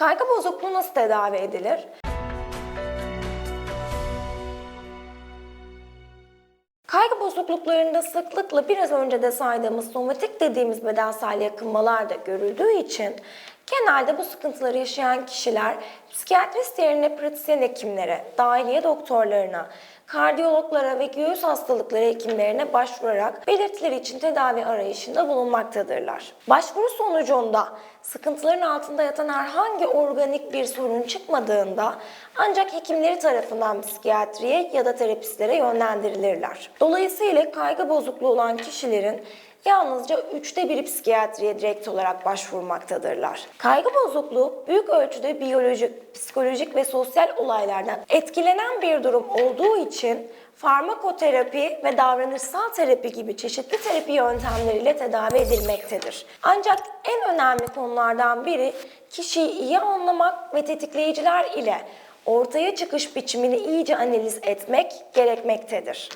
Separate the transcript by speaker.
Speaker 1: Kaygı bozukluğu nasıl tedavi edilir? Kaygı bozukluklarında sıklıkla biraz önce de saydığımız somatik dediğimiz bedensel yakınmalar da görüldüğü için genelde bu sıkıntıları yaşayan kişiler psikiyatrist yerine pratisyen hekimlere, dahiliye doktorlarına, kardiyologlara ve göğüs hastalıkları hekimlerine başvurarak belirtileri için tedavi arayışında bulunmaktadırlar. Başvuru sonucunda sıkıntıların altında yatan herhangi organik bir sorun çıkmadığında ancak hekimleri tarafından psikiyatriye ya da terapistlere yönlendirilirler. Dolayısıyla kaygı bozukluğu olan kişilerin yalnızca üçte biri psikiyatriye direkt olarak başvurmaktadırlar. Kaygı bozukluğu büyük ölçüde biyolojik, psikolojik ve sosyal olaylardan etkilenen bir durum olduğu için farmakoterapi ve davranışsal terapi gibi çeşitli terapi yöntemleriyle tedavi edilmektedir. Ancak en önemli konulardan biri kişiyi iyi anlamak ve tetikleyiciler ile ortaya çıkış biçimini iyice analiz etmek gerekmektedir.